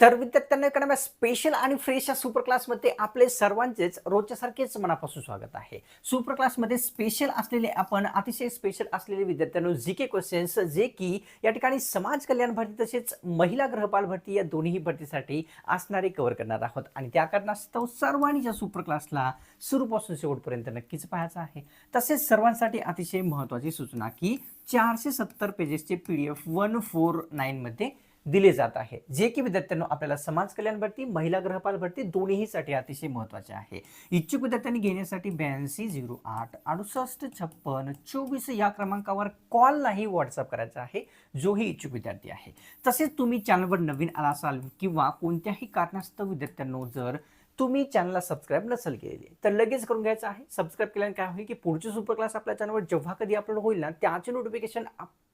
तर विद्यार्थ्यांना कारण स्पेशल आणि फ्रेश या सुपर क्लासमध्ये आपले सर्वांचेच रोजच्यासारखेच मनापासून स्वागत आहे. सुपर क्लासमध्ये स्पेशल असलेले आपण अतिशय स्पेशल असलेले विद्यार्थ्यांनो जी के क्वेश्चन्स जे की या ठिकाणी समाज कल्याण भरती तसेच महिला गृहपाल भरती या दोन्ही भरतीसाठी असणारे कव्हर करणार आहोत. आणि त्या कारणास्तव सर्वांनी या सुपर क्लासला सुरूपासून शेवटपर्यंत नक्कीच पाहायचं आहे. तसेच सर्वांसाठी अतिशय महत्त्वाची सूचना की चारशे सत्तर पेजेसचे P D F one four नाईनमध्ये दिले जात आहे. जे की विद्यार्थ्यांना आपल्याला समाज कल्याण भरती महिला ग्रहपाल भरती दोन्हीसाठी अतिशय महत्त्वाचे आहे. इच्छुक विद्यार्थ्यांनी घेण्यासाठी ब्याऐंशी झिरो आठ अडुसष्ट छप्पन चोवीस या क्रमांकावर कॉल नाही व्हॉट्सअप करायचा आहे. जोही इच्छुक विद्यार्थी आहे. तसेच तुम्ही चॅनलवर नवीन आला असाल किंवा कोणत्याही कारणास्तव विद्यार्थ्यांनो जर तुम्ही चॅनलला सबस्क्राईब नसेल केलेली तर लगेच करून घ्यायचं आहे. सबस्क्राईब केल्याने काय होईल की पुढची सुपर क्लास आपल्या चॅनलवर जेव्हा कधी अपलोड होईल ना त्याचे नोटिफिकेशन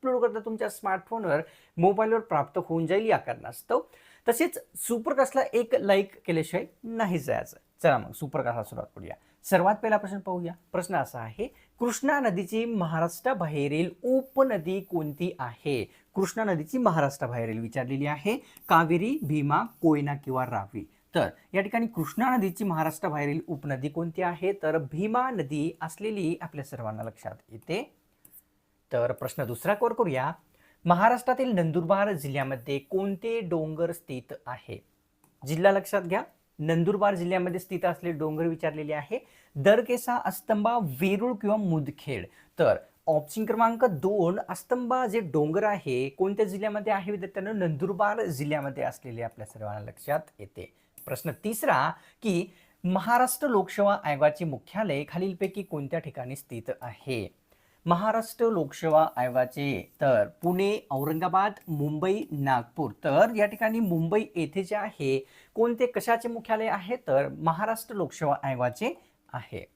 अपलोड करता तुमच्या स्मार्टफोनवर मोबाईलवर प्राप्त होऊन जाईल या कारणास्तव. तसेच सुपरकास्टला एक लाईक केल्याशिवाय नाही जायचं. चला मग सुपरकास्टला सुरुवात करूया. सर्वात पहिला प्रश्न पाहूया. प्रश्न असा आहे कृष्णा नदीची महाराष्ट्राबाहेरील उपनदी कोणती आहे? कृष्णा नदीची महाराष्ट्राबाहेरील विचारलेली आहे. कावेरी भीमा कोयना किंवा रावी. तर या ठिकाणी कृष्णा नदीची महाराष्ट्राबाहेरील उपनदी कोणती आहे? तर भीमा नदी असलेली आपल्या सर्वांना लक्षात येते. तर प्रश्न दुसरा कोर करूया. महाराष्ट्रातील नंदुरबार जिल्ह्यामध्ये कोणते डोंगर स्थित आहे? जिल्हा लक्षात घ्या. नंदुरबार जिल्ह्यामध्ये स्थित असलेले डोंगर विचारलेले आहे. दरकेसा अस्तंबा वेरूळ किंवा मुदखेड. तर ऑप्शन क्रमांक दोन अस्तंबा जे डोंगर आहे कोणत्या जिल्ह्यामध्ये आहे विद्यार्थ्यांना? नंदुरबार जिल्ह्यामध्ये असलेले आपल्या सर्वांना लक्षात येते. प्रश्न तिसरा की महाराष्ट्र लोकसेवा आयोगाचे मुख्यालय खालीलपैकी कोणत्या ठिकाणी स्थित आहे? महाराष्ट्र लोकसेवा आयोगाचे तर पुणे औरंगाबाद मुंबई नागपूर. तर या ठिकाणी मुंबई येथे जे आहे कोणते कशाचे मुख्यालय आहे? तर महाराष्ट्र लोकसेवा आयोगाचे आहे.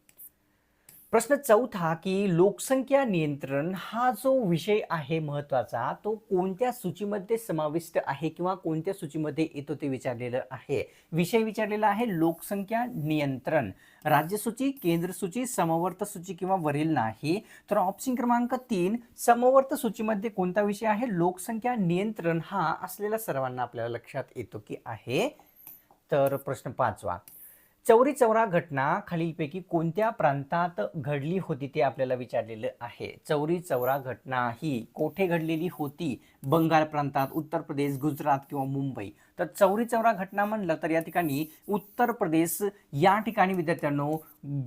प्रश्न चौथा की लोकसंख्या नियंत्रण हा जो विषय आहे महत्त्वाचा तो कोणत्या सूचीमध्ये समाविष्ट आहे किंवा कोणत्या सूचीमध्ये येतो ते विचारलेलं आहे? विषय विचारलेला आहे लोकसंख्या नियंत्रण. राज्यसूची केंद्र सूची समवर्त सूची किंवा वरील नाही. तर ऑप्शन क्रमांक तीन समवर्त सूचीमध्ये कोणता विषय आहे? लोकसंख्या नियंत्रण हा असलेला सर्वांना आपल्याला लक्षात येतो की आहे. तर प्रश्न पाचवा चौरी चौरा घटना खालीलपैकी कोणत्या प्रांतात घडली होती ते आपल्याला विचारलेलं आहे. चौरी चौरा घटना ही कोठे घडलेली होती? बंगाल प्रांतात उत्तर प्रदेश गुजरात किंवा मुंबई. तर चौरी चौरा घटना म्हणलं तर या ठिकाणी उत्तर प्रदेश या ठिकाणी विद्यार्थ्यांनो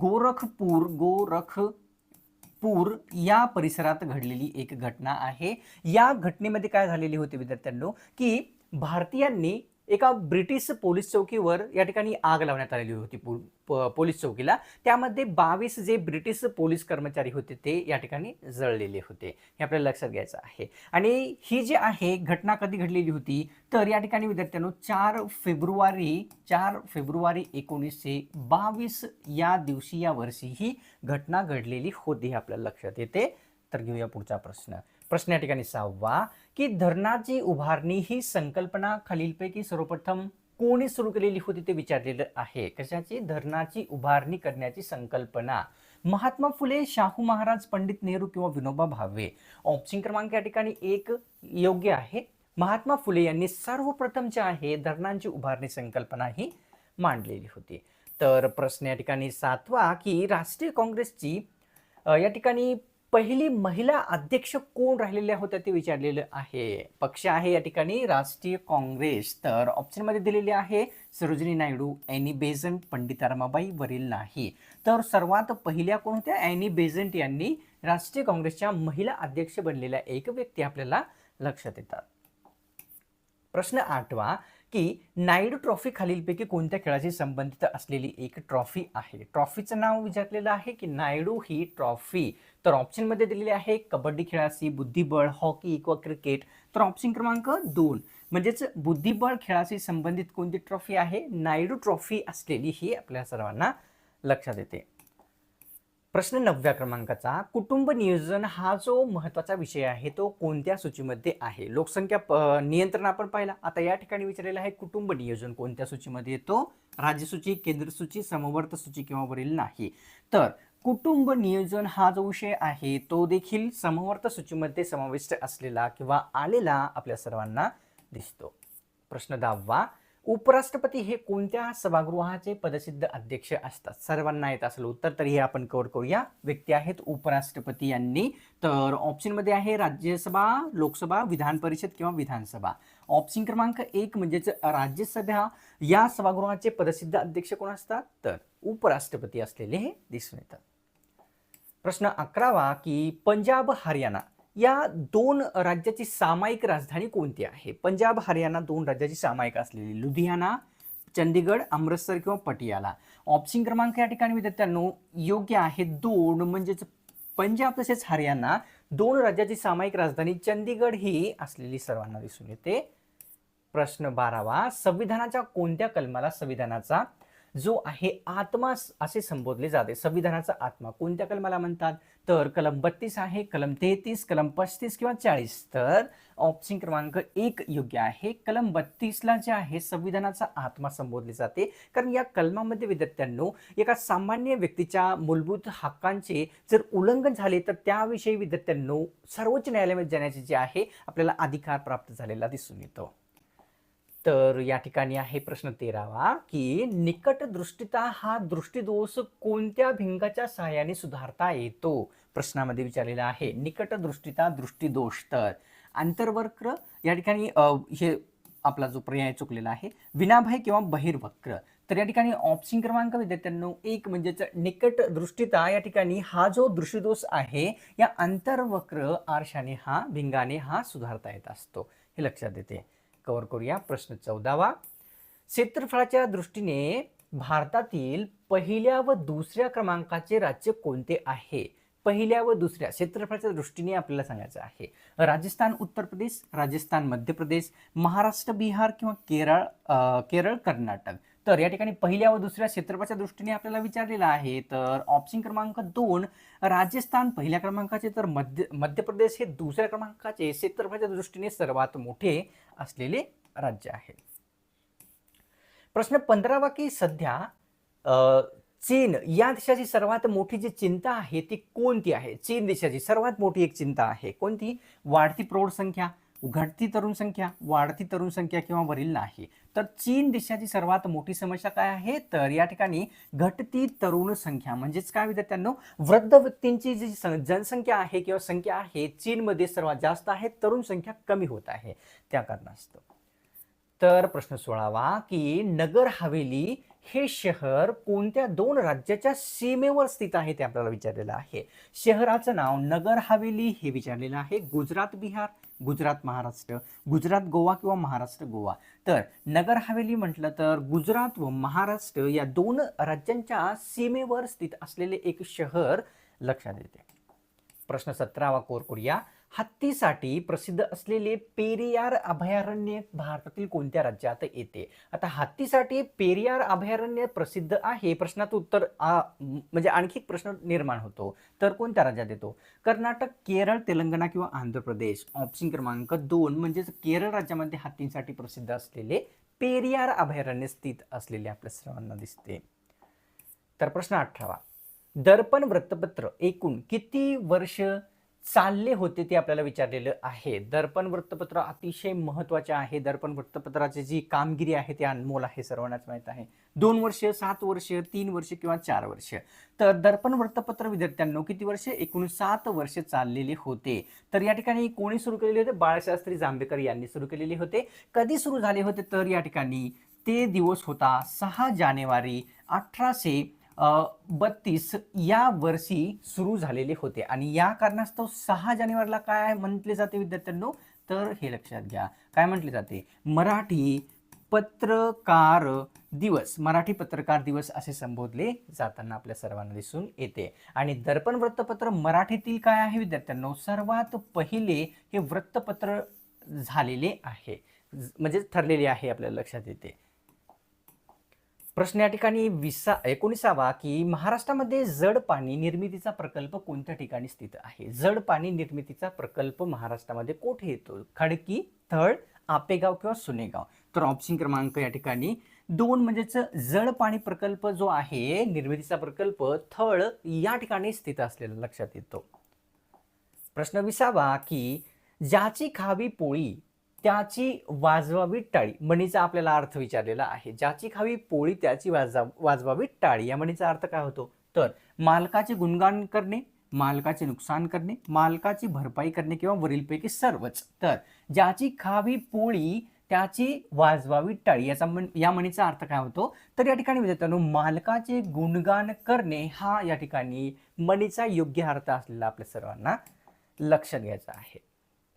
गोरखपूर गोरखपूर या परिसरात घडलेली एक घटना आहे. या घटनेमध्ये काय झालेली होती विद्यार्थ्यांनो की भारतीयांनी एका ब्रिटिश पोलीस चौकीवर या ठिकाणी आग लावण्यात आलेली होती पो- प- पोलीस चौकीला. त्यामध्ये बावीस जे ब्रिटिश पोलीस कर्मचारी होते ते या ठिकाणी जळलेले होते. हे आपल्याला लक्षात घ्यायचं आहे. आणि ही जी आहे घटना कधी घडलेली होती? तर या ठिकाणी विद्यार्थ्यांनो चार फेब्रुवारी चार फेब्रुवारी एकोणीसशे बावीस या दिवशी या वर्षी ही घटना घडलेली होती हे आपल्याला लक्षात येते. तर घेऊया पुढचा प्रश्न. प्रश्न या ठिकाणी सहावा की धरणाची उभारणी ही संकल्पना खालीलपैकी सर्वप्रथम कोणी सुरू केलेली होती ते विचारलेलं आहे. कशाची? धरणाची उभारणी करण्याची संकल्पना. महात्मा फुले शाहू महाराज पंडित नेहरू किंवा विनोबा भावे. ऑप्शन क्रमांक या ठिकाणी एक योग्य आहे. महात्मा फुले यांनी सर्वप्रथम जे आहे धरणांची उभारणी संकल्पना ही मांडलेली होती. तर प्रश्न या ठिकाणी सातवा की राष्ट्रीय काँग्रेसची या ठिकाणी पहिली महिला अध्यक्ष कोण राहिलेल्या होत्या ते विचारलेलं आहे. पक्ष आहे या ठिकाणी राष्ट्रीय काँग्रेस. तर ऑप्शनमध्ये दिलेले आहे सरोजिनी नायडू ॲनी बेझंट पंडिता रमाबाई वरील नाही. तर सर्वात पहिल्या कोण होत्या? ॲनी बेझंट यांनी राष्ट्रीय काँग्रेसच्या महिला अध्यक्ष बनलेल्या एक व्यक्ती आपल्याला लक्षात येतात. प्रश्न आठवा की नायडू ट्रॉफी खालीलपैकी कोणत्या खेळाशी संबंधित असलेली एक ट्रॉफी आहे? ट्रॉफीचं नाव विचारलेलं आहे की नायडू ही ट्रॉफी तर ऑप्शनमध्ये दिलेली आहे कबड्डी खेळाशी बुद्धिबळ हॉकी किंवा क्रिकेट तर ऑप्शन क्रमांक दोन. म्हणजेच बुद्धिबळ खेळाशी संबंधित कोणती ट्रॉफी आहे? नायडू ट्रॉफी असलेली ही आपल्या सर्वांना लक्षात येते. प्रश्न नवव्या क्रमांकाचा. कुटुंब नियोजन हा जो महत्त्वाचा विषय आहे तो कोणत्या सूचीमध्ये आहे? लोकसंख्या प- नियंत्रण आपण पाहिला. आता या ठिकाणी विचारलेलं आहे कुटुंब नियोजन कोणत्या सूचीमध्ये येतो? राज्यसूची केंद्र सूची समवर्त सूची किंवा वरील नाही. तर कुटुंब नियोजन हा जो विषय आहे तो देखील समवर्त सूचीमध्ये समाविष्ट असलेला किंवा आलेला आपल्या सर्वांना दिसतो. प्रश्न दहावा उपराष्ट्रपती हे कोणत्या सभागृहाचे पदसिद्ध अध्यक्ष असतात? सर्वांना येत असेल उत्तर तर हे आपण कव्हर करूया. व्यक्ती आहेत उपराष्ट्रपती यांनी. तर ऑप्शनमध्ये आहे राज्यसभा लोकसभा विधान परिषद किंवा विधानसभा. ऑप्शन क्रमांक एक म्हणजेच राज्यसभा. या सभागृहाचे पदसिद्ध अध्यक्ष कोण असतात? तर उपराष्ट्रपती असलेले हे दिसून येतात. प्रश्न अकरावा की पंजाब हरियाणा या दोन राज्याची सामायिक राजधानी कोणती आहे? पंजाब हरियाणा दोन राज्याची सामायिक असलेली लुधियाना चंदीगड अमृतसर किंवा पटियाला. ऑप्शन क्रमांक या ठिकाणी विद्यार्थ्यांनो योग्य आहे दोन म्हणजेच पंजाब तसेच हरियाणा दोन राज्याची सामायिक राजधानी चंदीगड ही असलेली सर्वांना दिसून येते. प्रश्न बारावा संविधानाच्या कोणत्या कलमाला संविधानाचा जो आहे आत्मा असे संबोधले जाते. संविधानाचा आत्मा. कोणत्या कलमाला म्हणतात? तर कलम बत्तीस आहे कलम तेहतीस कलम पस्तीस किंवा चाळीस. तर ऑप्शन क्रमांक एक योग्य आहे. कलम बत्तीसला जे आहे संविधानाचा आत्मा संबोधले जाते. कारण या कलमामध्ये विद्यार्थ्यांनो एका सामान्य व्यक्तीच्या मूलभूत हक्कांचे जर उल्लंघन झाले तर त्याविषयी विद्यार्थ्यांनो सर्वोच्च न्यायालयामध्ये जाण्याचे जे आहे आपल्याला अधिकार प्राप्त झालेला दिसून येतो. तर या ठिकाणी आहे प्रश्न तेरावा की निकट दृष्टिता हा दृष्टीदोष कोणत्या भिंगाच्या सहाय्याने सुधारता येतो? प्रश्नामध्ये विचारलेला आहे निकट दृष्टिता दृष्टीदोष. तर आंतरवक्र या ठिकाणी हे आपला जो पर्याय चुकलेला आहे विनाभय किंवा बहिर्वक्र. तर या ठिकाणी ऑप्शन क्रमांक विद्यार्थ्यांनो एक म्हणजेच निकट दृष्टीता या ठिकाणी हा जो दृष्टिदोष आहे या आंतरवक्र आरशाने हा भिंगाने हा सुधारता येत असतो. हे लक्षात येते. कव्हर करूया. प्रश्न चौदावा. क्षेत्रफळाच्या दृष्टीने भारतातील पहिल्या व दुसऱ्या क्रमांकाचे राज्य कोणते आहे? पहिल्या व दुसऱ्या क्षेत्रफळाच्या दृष्टीने आपल्याला सांगायचं आहे. राजस्थान उत्तर प्रदेश राजस्थान मध्य प्रदेश महाराष्ट्र बिहार किंवा केरळ केरळ कर्नाटक. तर या ठिकाणी पहिल्या व दुसऱ्या क्षेत्रफळाच्या दृष्टीने आपल्याला विचारलेला आहे तर ऑप्शन क्रमांक दोन राजस्थान पहिल्या क्रमांकाचे तर मध्य मध्य प्रदेश हे दुसऱ्या क्रमांकाचे क्षेत्रफळाच्या दृष्टीने सर्वात मोठे असलेले राज्य आहे. प्रश्न पंधरावा की सध्या चीन या देशाची सर्वात मोठी जी चिंता आहे ती कोणती आहे? चीन देशाची सर्वात मोठी एक चिंता आहे कोणती? वाढती प्रौढ संख्या घटती तरुण संख्या वाढती तरुण संख्या किंवा वरील नाही. तर चीन देशाची सर्वात मोठी समस्या काय आहे? तर या ठिकाणी घटती तरुण संख्या. म्हणजेच काय विद्यार्थ्यांनो? वृद्ध व्यक्तींची जी सं- जनसंख्या आहे किंवा संख्या आहे चीनमध्ये सर्वात जास्त आहे तरुण संख्या कमी होत आहे. त्या कारणास्तव. तर प्रश्न सोळावा की नगर हवेली हे शहर कोणत्या दोन राज्याच्या सीमेवर स्थित आहे ते आपल्याला विचारलेलं आहे. शहराचं नाव नगर हवेली हे विचारलेलं आहे. गुजरात बिहार गुजरात महाराष्ट्र गुजरात गोवा किंवा महाराष्ट्र गोवा. तर नगर हवेली म्हटलं तर गुजरात व महाराष्ट्र या दोन राज्यांच्या सीमेवर स्थित असलेले एक शहर लक्षात येते. प्रश्न सतरावा कोर करूया हत्तीसाठी प्रसिद्ध असलेले पेरियार अभयारण्य भारतातील कोणत्या राज्यात येते? आता हत्तीसाठी पेरियार अभयारण्य प्रसिद्ध आहे प्रश्नाचं उत्तर म्हणजे आणखी एक प्रश्न निर्माण होतो. तर कोणत्या राज्यात येतो? कर्नाटक केरळ तेलंगणा किंवा आंध्र प्रदेश? ऑप्शन क्रमांक दोन म्हणजेच केरळ राज्यामध्ये हत्तींसाठी प्रसिद्ध असलेले पेरियार अभयारण्य स्थित असलेले आपल्या सर्वांना दिसते. तर प्रश्न अठरावा. दर्पण वृत्तपत्र एकूण किती वर्ष चालले होते ते आपल्याला विचारलेलं आहे. दर्पण वृत्तपत्र अतिशय महत्त्वाचे आहे. दर्पण वृत्तपत्राची जी कामगिरी आहे ते अनमोल आहे सर्वांनाच माहीत आहे. दोन वर्ष सात वर्ष तीन वर्ष किंवा चार वर्ष. तर दर्पण वृत्तपत्र विद्यार्थ्यांनो किती वर्ष? एकूण सात वर्ष चाललेले होते. तर या ठिकाणी कोणी सुरू केलेले होते? बाळशास्त्री जांभेकर यांनी सुरू केलेले होते. कधी सुरू झाले होते? तर या ठिकाणी ते दिवस होता सहा जानेवारी अठराशे बत्तीस या वर्षी सुरू झालेले होते. आणि या कारणास्तव सहा जानेवारीला काय म्हटले जाते विद्यार्थ्यांनो? तर हे लक्षात घ्या. काय म्हटले जाते? मराठी पत्रकार दिवस मराठी पत्रकार दिवस असे संबोधले जाताना आपल्या सर्वांना दिसून येते. आणि दर्पण वृत्तपत्र मराठीतील काय आहे विद्यार्थ्यांनो? सर्वात पहिले हे वृत्तपत्र झालेले आहे. म्हणजे ठरलेले आहे आपल्याला लक्षात येते. प्रश्न या ठिकाणी विसा एकोणीसावा की महाराष्ट्रामध्ये जड पाणी निर्मितीचा प्रकल्प कोणत्या ठिकाणी स्थित आहे? जड पाणी निर्मितीचा प्रकल्प महाराष्ट्रामध्ये कोठे येतो? खडकी थळ आपेगाव किंवा सुनेगाव? तर ऑप्शन क्रमांक या ठिकाणी दोन म्हणजेच जड पाणी प्रकल्प जो आहे निर्मितीचा प्रकल्प थळ या ठिकाणी स्थित असलेला लक्षात येतो. प्रश्न विसावा की ज्याची खावी पोळी त्याची वाजवावी टाळी. म्हणीचा आपल्याला अर्थ विचारलेला आहे. ज्याची खावी पोळी त्याची वाजा वाजवावी टाळी. या म्हणीचा अर्थ काय होतो? तर मालकाचे गुणगान करणे मालकाचे नुकसान करणे मालकाची भरपाई करणे किंवा वरीलपैकी सर्वच. तर ज्याची खावी पोळी त्याची वाजवावी टाळी याचा म्हण या म्हणीचा अर्थ काय होतो? तर या ठिकाणी विद्यार्थ्यांनो मालकाचे गुणगान करणे हा या ठिकाणी म्हणीचा योग्य अर्थ असलेला आपल्या सर्वांना लक्षात घ्यायचा आहे.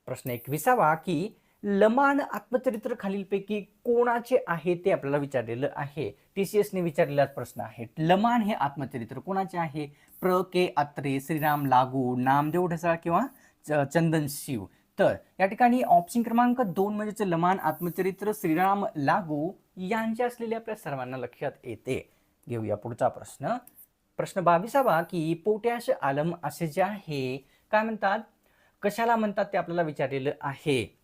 प्रश्न एकविसावा की लमान आत्मचरित्र खालीलपैकी कोणाचे आहे ते आपल्याला विचारलेलं आहे? टी सी एसने विचारलेला प्रश्न आहे. लमान हे आत्मचरित्र कोणाचे आहे? प्र. के. अत्रे श्रीराम लागू नामदेव ढसाळ किंवा च- चंदन शिव. तर या ठिकाणी ऑप्शन क्रमांक दोन म्हणजेच लमान आत्मचरित्र श्रीराम लागू यांचे असलेले आपल्या सर्वांना लक्षात येते. घेऊया पुढचा प्रश्न. प्रश्न बावीसावा की पोटॅश आलम असे जे आहे काय म्हणतात? कशाला म्हणतात ते आपल्याला विचारलेलं आहे?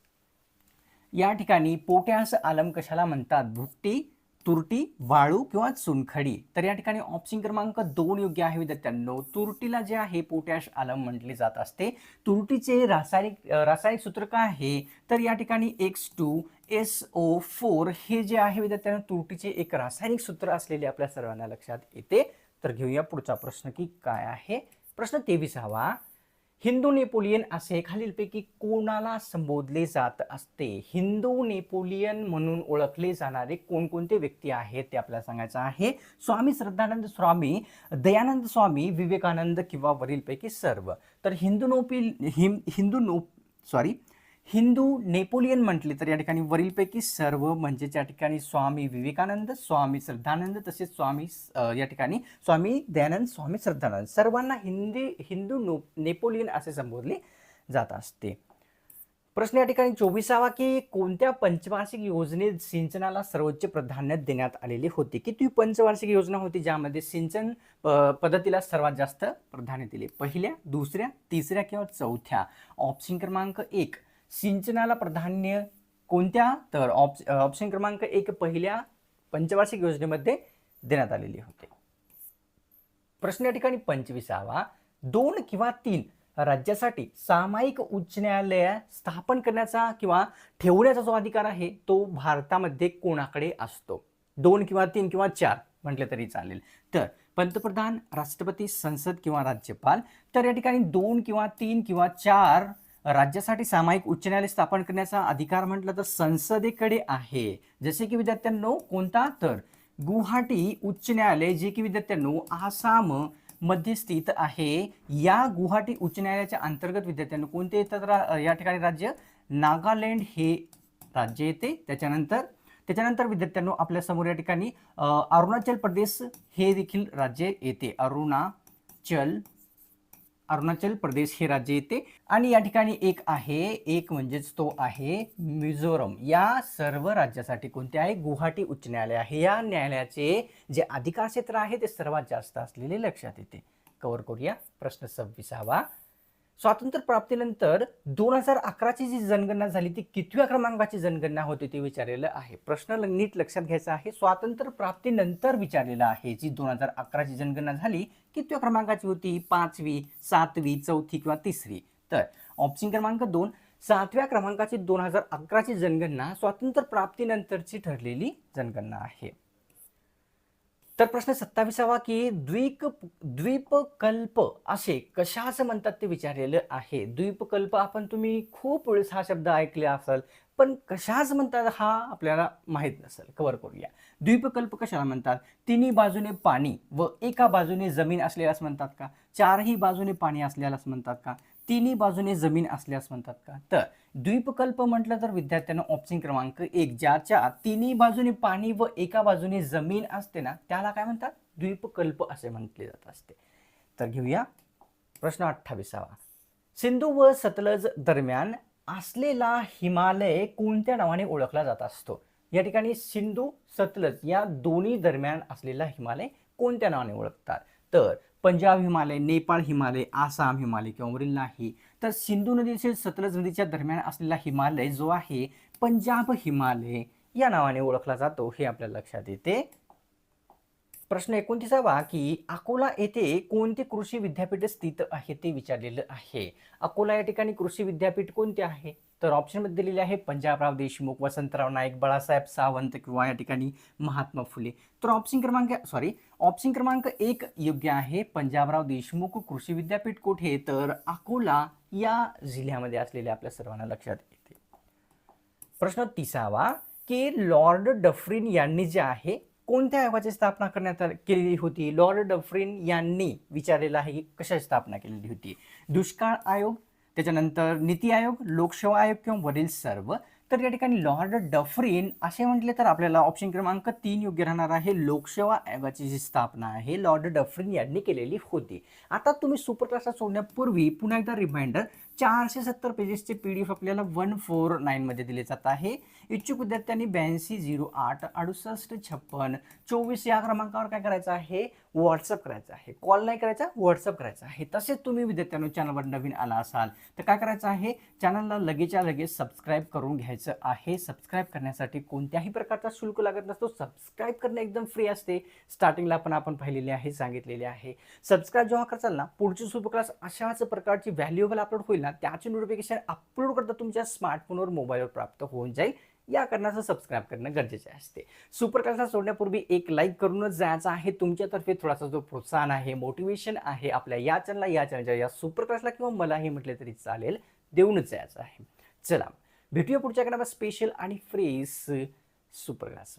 या ठिकाणी पोटॅश आलम कशाला म्हणतात? भुट्टी तुरटी वाळू किंवा चुनखडी. तर या ठिकाणी ऑप्शन क्रमांक दोन योग्य आहे विद्यार्थ्यांनो. तुरटीला जे आहे पोटॅश आलम म्हटले जात असते. तुरटीचे रासायनिक रासायनिक सूत्र काय आहे? तर या ठिकाणी X two S O four हे जे आहे विद्यार्थ्यांना तुरटीचे एक रासायनिक सूत्र असलेले आपल्या सर्वांना लक्षात येते. तर घेऊया पुढचा प्रश्न की काय आहे? प्रश्न तेवीसावा. हिंदू नेपोलियन असे खालीलपैकी कोणाला संबोधले जात असते? हिंदू नेपोलियन म्हणून ओळखले जाणारे कोणकोणते व्यक्ती आहेत ते आपल्याला सांगायचं आहे? स्वामी श्रद्धानंद स्वामी दयानंद स्वामी विवेकानंद किंवा वरीलपैकी सर्व. तर हिंदू नोपी हिम Hindu no sorry Hindu Napoleon म्हटले तर या ठिकाणी वरीलपैकी सर्व म्हणजे ज्या ठिकाणी स्वामी विवेकानंद स्वामी श्रद्धानंद तसेच स्वामी या ठिकाणी स्वामी दयानंद स्वामी श्रद्धानंद. सर्वांना हिंदी हिंदू नो नेपोलियन असे संबोधले जात असते. प्रश्न या ठिकाणी चोवीसावा की कोणत्या पंचवार्षिक योजनेत सिंचनाला सर्वोच्च प्राधान्य देण्यात आलेले होते? किती पंचवार्षिक योजना होती ज्यामध्ये सिंचन प- पद्धतीला सर्वात जास्त प्राधान्य दिले? पहिल्या दुसऱ्या तिसऱ्या किंवा चौथ्या? ऑप्शन क्रमांक एक. सिंचनाला प्राधान्य कोणत्या? तर ऑप्श ऑप्शन क्रमांक एक पहिल्या पंचवार्षिक योजनेमध्ये देण्यात आलेली होते. प्रश्न या ठिकाणी पंचवीसावा. दोन किंवा तीन राज्यासाठी सामायिक उच्च न्यायालय स्थापन करण्याचा किंवा ठेवण्याचा जो अधिकार आहे तो भारतामध्ये कोणाकडे असतो? दोन किंवा तीन किंवा चार म्हटलं तरी चालेल. तर पंतप्रधान राष्ट्रपती संसद किंवा राज्यपाल तर या ठिकाणी दोन किंवा तीन किंवा चार राज्यासाठी सामायिक उच्च न्यायालय स्थापन करण्याचा अधिकार म्हटलं तर संसदेकडे आहे. जसे की विद्यार्थ्यांनो कोणता तर? गुवाहाटी उच्च न्यायालय जे की विद्यार्थ्यांनो आसाममध्ये स्थित आहे. या गुवाहाटी उच्च न्यायालयाच्या अंतर्गत विद्यार्थ्यांनो कोणते येतात या ठिकाणी राज्य? नागालँड हे राज्य येते. त्याच्यानंतर त्याच्यानंतर विद्यार्थ्यांनो आपल्यासमोर या ठिकाणी अरुणाचल प्रदेश हे देखील राज्य येते. अरुणाचल अरुणाचल प्रदेश हे राज्य येते. आणि या ठिकाणी एक आहे एक म्हणजेच तो आहे मिझोरम. या सर्व राज्यासाठी कोणते आहे? गुवाहाटी उच्च न्यायालय आहे. या न्यायालयाचे जे अधिकार क्षेत्र आहे ते सर्वात जास्त असलेले लक्षात येते. कव्हर करूया. प्रश्न सव्वीसावा. स्वातंत्र्य प्राप्तीनंतर दोन हजार अकराची जी जनगणना झाली ती कितव्या क्रमांकाची जनगणना होती ते विचारलेलं आहे. प्रश्न नीट लक्षात घ्यायचा आहे. स्वातंत्र्य प्राप्तीनंतर विचारलेला आहे जी दोन हजार अकराची जनगणना झाली कितव्या क्रमांकाची होती? पाचवी सातवी चौथी किंवा तिसरी. तर ऑप्शन क्रमांक दोन सातव्या क्रमांकाची दोन हजार अकराची जनगणना स्वातंत्र्य प्राप्तीनंतरची ठरलेली जनगणना आहे. तर प्रश्न सत्तावीसावा की द्वीप द्वीपकल्प असे कशाच म्हणतात ते विचारलेलं आहे? द्वीपकल्प आपण तुम्ही खूप वेळेस हा शब्द ऐकले असाल. पण कशाच म्हणतात हा आपल्याला माहीत नसेल. कवर करूया. द्वीपकल्प कशाला म्हणतात? तिन्ही बाजूने पाणी व एका बाजूने जमीन असलेल्यास म्हणतात का? चारही बाजूने पाणी असलेल्यास म्हणतात का? तिन्ही बाजूने जमीन असल्यास म्हणतात का? तर द्वीपकल्प म्हटलं तर विद्यार्थ्यांना ऑप्शन क्रमांक एक ज्याच्या तिन्ही बाजूने पाणी व एका बाजूने जमीन असते ना त्याला काय म्हणतात? द्वीपकल्प असे म्हटले जात असते. तर घेऊया प्रश्न अठ्ठावीसावा. सिंधू व सतलज दरम्यान असलेला हिमालय कोणत्या नावाने ओळखला जात असतो? या ठिकाणी सिंधू सतलज या दोन्ही दरम्यान असलेला हिमालय कोणत्या नावाने ओळखतात? तर पंजाब हिमालय नेपाळ हिमालय आसाम हिमालय किंवा वरील नाही तर सिंधू नदीचे सतलज नदीच्या दरम्यान असलेला हिमालय जो आहे पंजाब हिमालय या नावाने ओळखला जातो हे आपल्या लक्षात येते. प्रश्न एकोणतीसावा की अकोला येथे कोणते कृषी विद्यापीठ स्थित आहे ते विचारलेलं आहे. अकोला या ठिकाणी कृषी विद्यापीठ कोणते आहे? तर ऑप्शनमध्ये दिलेले आहे पंजाबराव देशमुख वसंतराव नाईक बाळासाहेब सावंत किंवा या ठिकाणी महात्मा फुले. तर ऑप्शन क्रमांक सॉरी ऑप्शन क्रमांक एक योग्य आहे. पंजाबराव देशमुख कृषी विद्यापीठ कुठे तर अकोला या जिल्ह्यामध्ये असलेले आपल्या सर्वांना लक्षात येते. प्रश्न तिसावा की लॉर्ड डफरिन यांनी जे आहे कोणत्या आयोगाची स्थापना करण्यात केलेली होती? लॉर्ड डफ्रिन यांनी विचारलेलं आहे की कशाची स्थापना केलेली होती? दुष्काळ आयोग त्याच्यानंतर नीती आयोग लोकसेवा आयोग किंवा वरील सर्व? तर या ठिकाणी लॉर्ड डफ्रिन असे म्हटले तर आपल्याला ऑप्शन क्रमांक तीन योग्य राहणार आहे. लोकसेवा आयोगाची जी स्थापना आहे लॉर्ड डफ्रिन यांनी केलेली होती. आता तुम्ही सुपर क्लासला सोडण्यापूर्वी पुन्हा एकदा रिमाइंडर चारशे सत्तर पेजेसचे पी डी एफ आपल्याला वन फोर नाईनमध्ये दिले जात आहे. इच्छुक विद्यार्थ्यांनी ब्याऐंशी झिरो आठ अडुसष्ट छप्पन चोवीस या क्रमांकावर काय करायचं आहे? व्हॉट्सअप करायचं आहे. कॉल नाही करायचा व्हॉट्सअप करायचा आहे. तसेच तुम्ही विद्यार्थ्यांनो चॅनलवर नवीन आला असाल तर काय करायचं आहे? चॅनलला लगेचच्या लगेच सबस्क्राईब करून घ्यायचं आहे. सबस्क्राईब करण्यासाठी कोणत्याही प्रकारचा शुल्क लागत नसतो. सबस्क्राईब करणं एकदम फ्री असते. स्टार्टिंगला पण आपण पाहिलेले आहे सांगितलेले आहे. सबस्क्राईब जेव्हा करताल ना पुढची सुपर क्लास अशाच प्रकारची व्हॅल्युएबल अपलोड होईल. ना त्याचे नोटिफिकेशन अपलोड करता तुमच्या स्मार्टफोनवर मोबाईलवर प्राप्त होऊन जाईल. या कारणाचं सबस्क्राईब करणं गरजेचे असते. सुपर क्लासला सोडण्यापूर्वी एक लाईक करूनच जायचं आहे. तुमच्यातर्फे थोडासा जो प्रोत्साहन आहे मोटिवेशन आहे आपल्या या चॅनलला या चॅनलच्या या सुपर क्लासला किंवा मलाही म्हटले तरी चालेल देऊनच जायचं आहे. चला भेटूया पुढच्या कडे. स्पेशल आणि फ्रेस सुपर क्लास